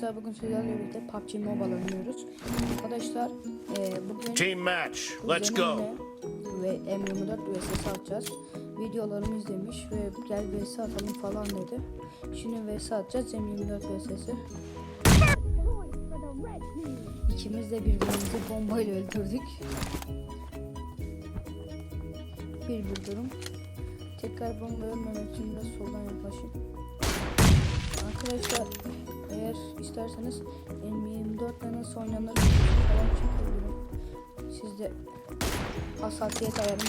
Arkadaşlar bugün sizlerle birlikte PUBG Mobile oynuyoruz. Arkadaşlar e, bugün Team match. Let's go. ve M24 vs atacağız. Videolarımı izlemiş ve gel vs atalım falan dedi. Şimdi vs atacağız M24 vs'si. İkimiz de birbirimizi bombayla öldürdük. Bir bir durum. Tekrar bomba ölmemek için biraz soldan yaklaşayım. Arkadaşlar eğer isterseniz M24 ile nasıl oynanır falan çekebilirim. Siz de hassasiyet ayarını.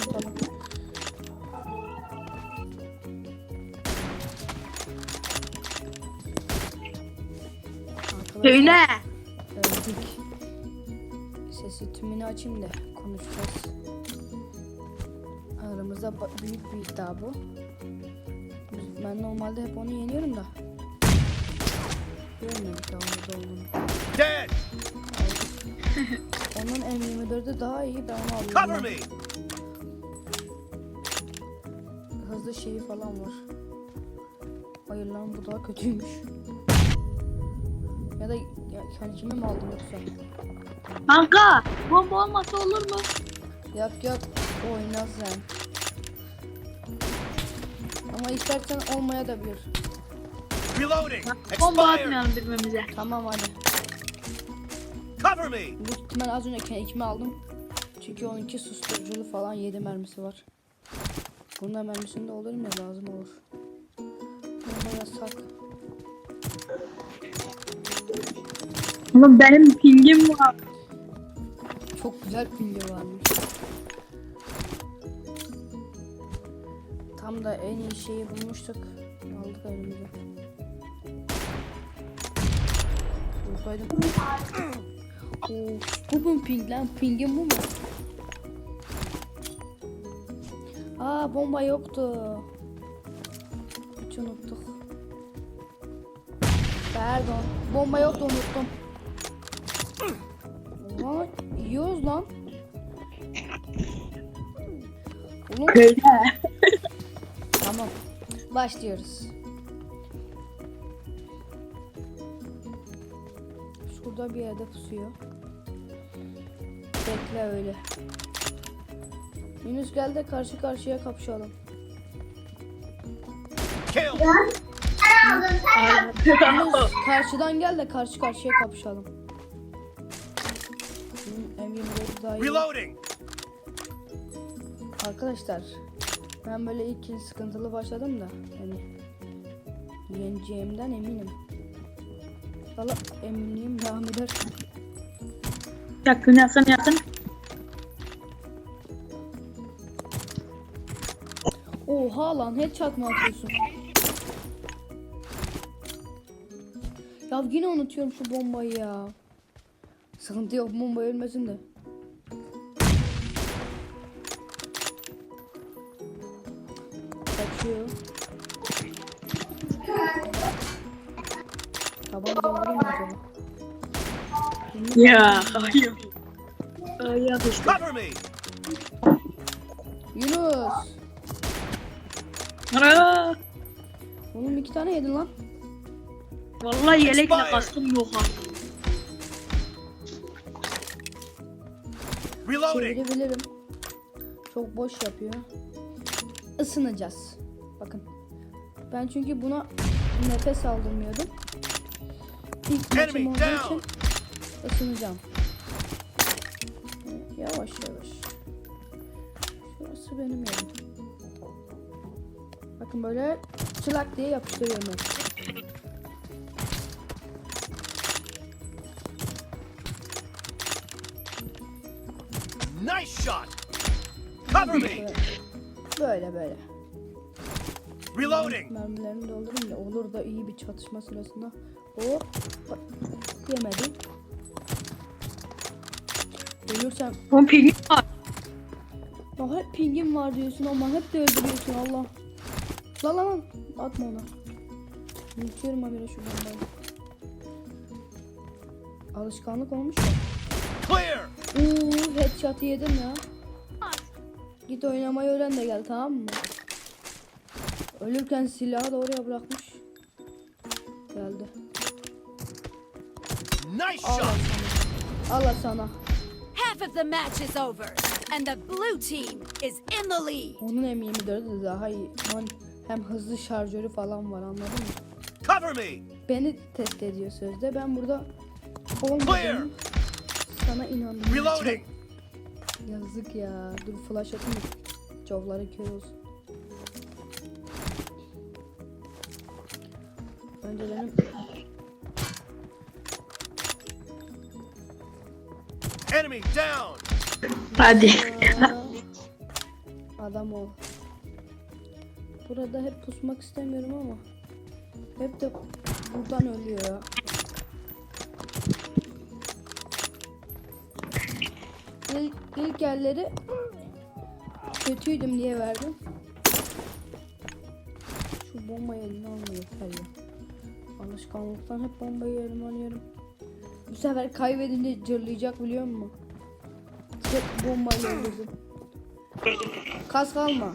Arkadaşlar, Söyle. öldük. Sesi tümünü açayım da konuşacağız. Aramızda büyük bir iddia bu. Ben normalde hep onu yeniyorum da. Görmedik. Dead. Onun M24'ü daha iyi ben onu Cover me. Hızlı şeyi falan var. Hayır lan bu daha kötüymüş. Ya da ya, kendime mi aldım yoksa? Kanka bomba olmasa olur mu? Yok yok oynaz sen. Ama istersen olmaya da bilir. Reloading. Bomba atmayalım birbirimize. Tamam hadi. Cover me. Bu ihtimal az önce kendime aldım. Çünkü onunki susturuculu falan 7 mermisi var. Bunda mermisinde olur mu lazım olur. Bunda yasak. Oğlum benim pingim var. Çok güzel pingi varmış. Tam da en iyi şeyi bulmuştuk. Aldık elimize. Vursaydım. Of, bu mu ping lan? Pingin bu mu? Aa bomba yoktu. Hiç unuttuk. Pardon. Bomba yoktu unuttum. Lan yiyoruz lan. Oğlum tamam. Başlıyoruz. Şurada bir yerde pusuyor. Bekle öyle. Yunus gel de karşı karşıya kapışalım. Kill. Yunus karşıdan gel de karşı karşıya kapışalım. Hı, M24 daha iyi. Reloading. Arkadaşlar ben böyle ilk sıkıntılı başladım da yani yeneceğimden eminim. Valla eminim devam eder. Yakın yakın yakın. Oha lan headshot mı atıyorsun? Ya yine unutuyorum şu bombayı ya. Sıkıntı yok bomba ölmesin de. Kaçıyor. Tabanca vurayım mı acaba? Ya hayır. Ay yapıştı. Cover me. Yunus. Aa, Oğlum iki tane yedin lan. Vallahi yelekle kaskım yok ha. Reloading. Çevirebilirim. Çok boş yapıyor. Isınacağız. Bakın. Ben çünkü buna nefes aldırmıyordum. İlk maçım olduğu için ısınacağım. Yavaş yavaş. Şurası benim yerim. Bakın böyle çılak diye yapıştırıyorum ben. Nice shot. Cover me. Böyle böyle. Reloading. Mermilerini doldurayım da olur da iyi bir çatışma sırasında. Hop. Bak, Yemedi. Ölürsem Oğlum pingim var. ya hep pingim var diyorsun ama hep de öldürüyorsun Allah. Lan lan lan. Atma ona. Unutuyorum habire şu bombayı. Alışkanlık olmuş ya. Clear. Uuu headshot yedim ya. Git oynamayı öğren de gel tamam mı? Ölürken silahı da oraya bırakmış. Geldi. Nice Al shot. sana. Al sana. Half of the match is over, and the blue team is in the lead. Onun M24'ü de daha iyi. Lan hem hızlı şarjörü falan var anladın mı? Cover me. Beni test ediyor sözde. Ben burada Clear. olmadım. Sana inandım. Reloading. Yazık ya. Dur flash atayım. Covları kör olsun. Önce benim Enemy down. Hadi. Adam ol. Burada hep pusmak istemiyorum ama hep de buradan ölüyor ya. İlk, ilk yerleri kötüydüm diye verdim. Şu bombayı elime alma yeter ya. Alışkanlıktan hep bombayı elime alıyorum. Bu sefer kaybedince cırlayacak biliyor musun? Hep bombayı öldürdüm. Kask alma.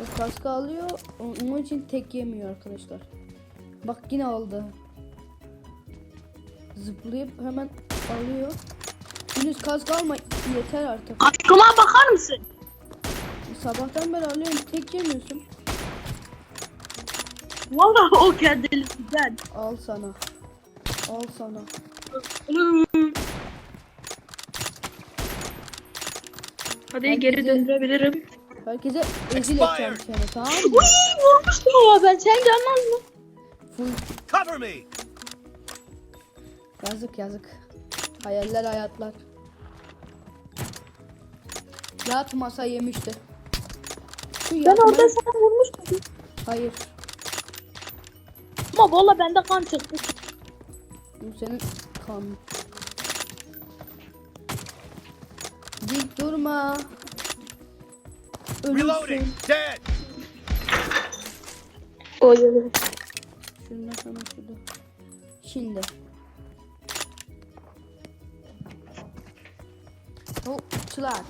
O kaskı alıyor. Onun için tek yemiyor arkadaşlar. Bak yine aldı. Zıplayıp hemen alıyor. Henüz kask alma yeter artık. Aşkıma bakar mısın? Sabahtan beri alıyorum tek yemiyorsun. Vallahi o kendiliğinden. Al sana. Al sana. Hadi geri döndürebilirim. Herkese ezil edeceğim seni tamam mı? Uy vurmuştum ya ben sen canlan mı? Full Cover me. yazık yazık. Hayaller hayatlar. Yat masa yemişti. Şu Ben yatmayı- orada sana vurmuştum. Hayır. Ama valla bende kan çıktı. Bu senin kan. Durma. Reloading. Dead. Oy oy. Şundan sana şurada. Şimdi. Hop çılak.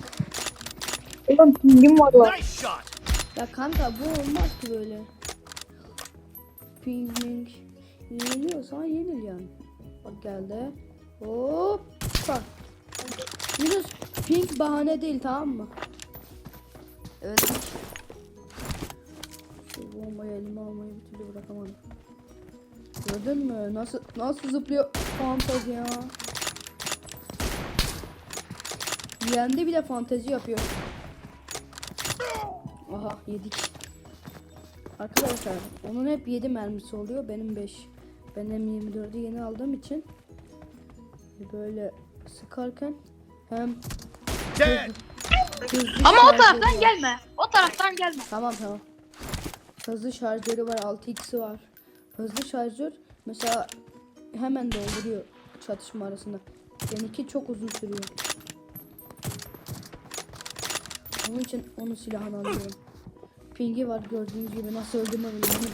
Ulan pingim var lan. Nice shot. Ya kanka bu olmaz ki böyle. Ping ping. Yeniliyorsan yenil yani. Bak geldi. Hop. Bak. Yunus ping bahane değil tamam mı? Evet. Şu bombayı elime almayı bir türlü bırakamadım. Gördün mü? Nasıl nasıl zıplıyor fantezi ya. Yendi bile fantezi yapıyor. Aha yedik. Arkadaşlar onun hep 7 mermisi oluyor. Benim 5. Ben M24'ü yeni aldığım için böyle sıkarken hem Hızlı Ama o şarjörü taraftan var. gelme. O taraftan gelme. Tamam tamam. Hızlı şarjörü var, 6x'i var. Hızlı şarjör mesela hemen dolduruyor çatışma arasında. Benimki çok uzun sürüyor. Onun için onun silahını alıyorum. Pingi var gördüğünüz gibi nasıl öldüğümü bilmiyorum.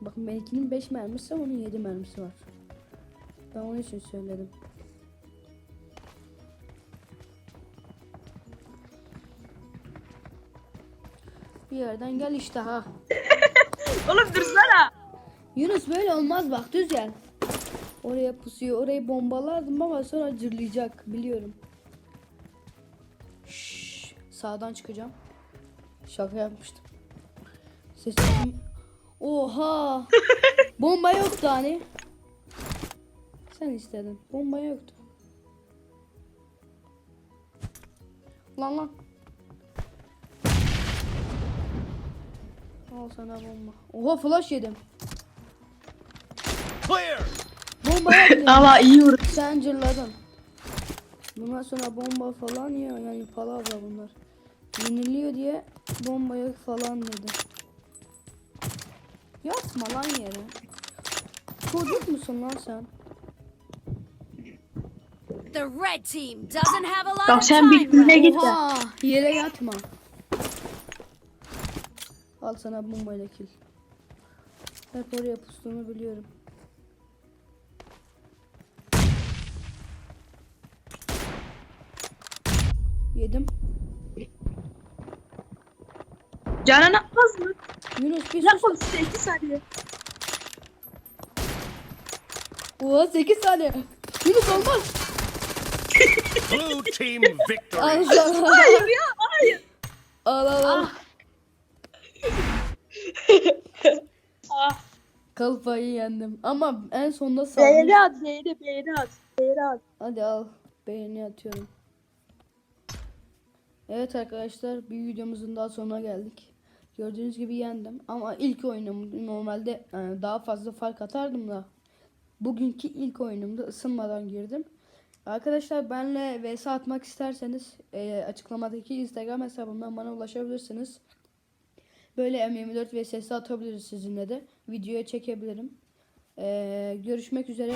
Bakın benimkinin 5 mermisi onun 7 mermisi var. Ben onun için söyledim. Bir yerden gel işte ha. Oğlum dursana. Yunus böyle olmaz bak düz gel. Oraya pusuyor. Orayı bombalardım ama sonra cırlayacak biliyorum. Şşş, sağdan çıkacağım. Şaka yapmıştım. Sesim... Oha! Bomba yoktu hani. Sen istedin. Bomba yoktu. Lan lan. Al sana bomba. Oha flash yedim. Clear. Bomba yedim. Ama iyi vurdu. Sen cırladın. Bundan sonra bomba falan ya yani palavra bunlar. Yeniliyor diye bomba yok falan dedi. Yapma lan yere. Çocuk musun lan sen? The red team doesn't have a lot of sen time birbirine left. git de. Yere yatma. Al sana bombayla kill. Hep oraya pustuğunu biliyorum. Yedim. Canan atmaz mı? Yunus bir sus. size iki saniye. Oha 8 saniye. Yunus olmaz. Blue team victory. sana. Hayır ya hayır. Al al al. Ah. Kafayı yendim. Ama en sonunda salmış. Beğeni at beğeni beğeni at. Beğeni at. Hadi al. Beğeni atıyorum. Evet arkadaşlar bir videomuzun daha sonuna geldik. Gördüğünüz gibi yendim. Ama ilk oyunum normalde e, daha fazla fark atardım da. Bugünkü ilk oyunumda ısınmadan girdim. Arkadaşlar benle vs atmak isterseniz e, açıklamadaki Instagram hesabımdan bana ulaşabilirsiniz. Böyle M24 vs atabiliriz sizinle de. Videoya çekebilirim. E, görüşmek üzere.